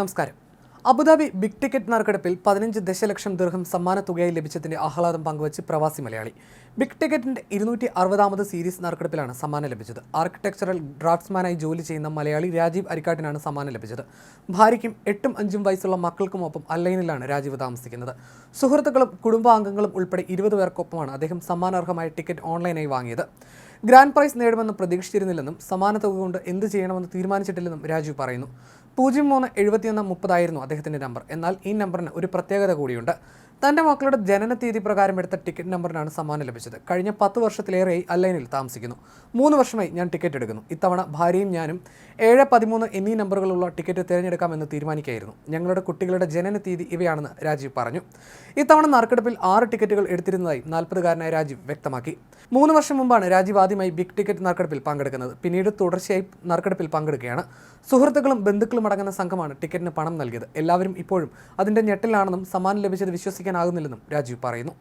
നമസ്കാരം. Abu Dhabi big ticket നറുക്കെടുപ്പിൽ പതിനഞ്ച് ദശലക്ഷം ദീർഘം സമ്മാന തുകയായി ലഭിച്ചതിന്റെ ആഹ്ലാദം പങ്കുവച്ച് പ്രവാസി മലയാളി. ബിഗ് ടിക്കറ്റിന്റെ ഇരുന്നൂറ്റി അറുപതാമത് സീരീസ് നറുക്കെടുപ്പിലാണ് സമ്മാനം ലഭിച്ചത്. ആർക്കിടെക്ചറൽ ഡ്രാഫ്റ്റ്സ്മാനായി ജോലി ചെയ്യുന്ന മലയാളി രാജീവ് അരിക്കാട്ടിനാണ് സമ്മാനം ലഭിച്ചത്. ഭാര്യയ്ക്കും എട്ടും അഞ്ചും വയസ്സുള്ള മക്കൾക്കുമൊപ്പം അല്ലൈനിലാണ് രാജീവ് താമസിക്കുന്നത്. സുഹൃത്തുക്കളും കുടുംബാംഗങ്ങളും ഉൾപ്പെടെ ഇരുപത് പേർക്കൊപ്പമാണ് അദ്ദേഹം സമ്മാനാർഹമായ ടിക്കറ്റ് ഓൺലൈനായി വാങ്ങിയത്. ഗ്രാൻഡ് പ്രൈസ് നേടുമെന്ന് പ്രതീക്ഷിച്ചിരുന്നില്ലെന്നും സമാന തുക കൊണ്ട് എന്ത് ചെയ്യണമെന്ന് തീരുമാനിച്ചിട്ടില്ലെന്നും രാജു പറയുന്നു. പൂജ്യം മൂന്ന് എഴുപത്തിയൊന്ന് മുപ്പതായിരുന്നു അദ്ദേഹത്തിന്റെ നമ്പർ. എന്നാൽ ഈ നമ്പറിന് ഒരു പ്രത്യേകത കൂടിയുണ്ട്. തന്റെ മക്കളുടെ ജനന തീയതി പ്രകാരം എടുത്ത ടിക്കറ്റ് നമ്പറിനാണ് സമ്മാനം ലഭിച്ചത്. കഴിഞ്ഞ പത്ത് വർഷത്തിലേറെയായി അല്ലൈനിൽ താമസിക്കുന്നു. മൂന്ന് വർഷമായി ഞാൻ ടിക്കറ്റ് എടുക്കുന്നു. ഇത്തവണ ഭാര്യയും ഞാനും ഏഴ് പതിമൂന്ന് എന്നീ നമ്പറുകളുള്ള ടിക്കറ്റ് തിരഞ്ഞെടുക്കാമെന്ന് തീരുമാനിക്കുകയായിരുന്നു. ഞങ്ങളുടെ കുട്ടികളുടെ ജനന തീയതി ഇവയാണെന്ന് രാജീവ് പറഞ്ഞു. ഇത്തവണ നറുക്കെടുപ്പിൽ ആറ് ടിക്കറ്റുകൾ എടുത്തിരുന്നതായി നാൽപ്പതുകാരനായ രാജീവ് വ്യക്തമാക്കി. മൂന്ന് വർഷം മുമ്പാണ് രാജീവ് ആദ്യമായി ബിഗ് ടിക്കറ്റ് നറുക്കെടുപ്പിൽ പങ്കെടുക്കുന്നത്. പിന്നീട് തുടർച്ചയായി നറുക്കെടുപ്പിൽ പങ്കെടുക്കുകയാണ്. സുഹൃത്തുക്കളും ബന്ധുക്കളും അടങ്ങുന്ന സംഘമാണ് ടിക്കറ്റിന് പണം നൽകിയത്. എല്ലാവരും ഇപ്പോഴും അതിന്റെ ഞെട്ടിലാണെന്നും സമ്മാനം ലഭിച്ചത് വിശ്വസിക്കാനാകുന്നില്ലെന്നും രാജീവ് പറയുന്നു.